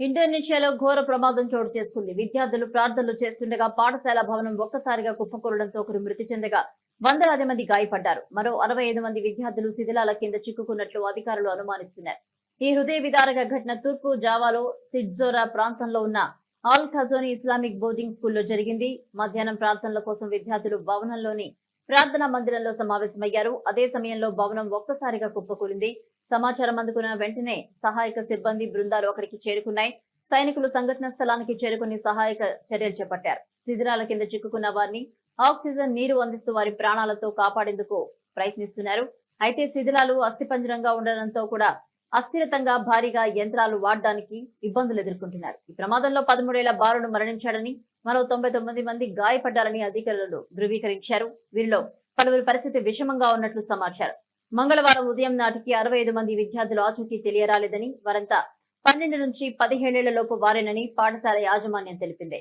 ఇండోనేషియాలో ఘోర ప్రమాదం చోటు చేసుకుంది. విద్యార్థులు ప్రార్థనలు చేస్తుండగా పాఠశాల భవనం ఒక్కసారిగా కుప్పకూలడంతో ఒకరు మృతి చెందగా వందలాది మంది గాయపడ్డారు. మరో అరవై ఐదు మంది విద్యార్థులు శిథిలాల కింద చిక్కుకున్నట్లు అధికారులు అనుమానిస్తున్నారు. ఈ హృదయ విదారక ఘటన తూర్పు జావాలో సిడ్జోరా ప్రాంతంలో ఉన్న ఆల్ ఖజోని ఇస్లామిక్ బోర్డింగ్ స్కూల్లో జరిగింది. మధ్యాహ్నం ప్రార్థనల కోసం విద్యార్థులు భవనంలోని ప్రార్థనా మందిరంలో సమావేశమయ్యారు. అదే సమయంలో భవనం ఒక్కసారిగా కుప్పకూలింది సమాచారం అందుకున్న వెంటనే సహాయక సిబ్బంది బృందాలు అక్కడికి చేరుకున్నాయి. సైనికులు సంఘటన స్థలానికి చేరుకుని సహాయక చర్యలు చేపట్టారు. శిథిరాల కింద చిక్కుకున్న వారిని ఆక్సిజన్ నీరు అందిస్తూ వారి ప్రాణాలతో కాపాడేందుకు ప్రయత్నిస్తున్నారు. అయితే శిథిలాలు అస్థిపంజరంగా ఉండడంతో కూడా అస్థిరతంగా భారీగా యంత్రాలు వాడడానికి ఇబ్బందులు ఎదుర్కొంటున్నారు. ఈ ప్రమాదంలో పదమూడేళ్ళ బాలుడు మరణించాడని మరో తొంభై తొమ్మిది మంది గాయపడ్డారని అధికారులు ధృవీకరించారు. వీరిలో పలువురి పరిస్థితి విషమంగా ఉన్నట్లు సమాచారం. మంగళవారం ఉదయం నాటికి అరవై ఐదు మంది విద్యార్థులు ఆచూకీ తెలియరాలేదని వారంతా పన్నెండు నుంచి పదిహేనేళ్ళలోపు వారేనని పాఠశాల యాజమాన్యం తెలిపింది.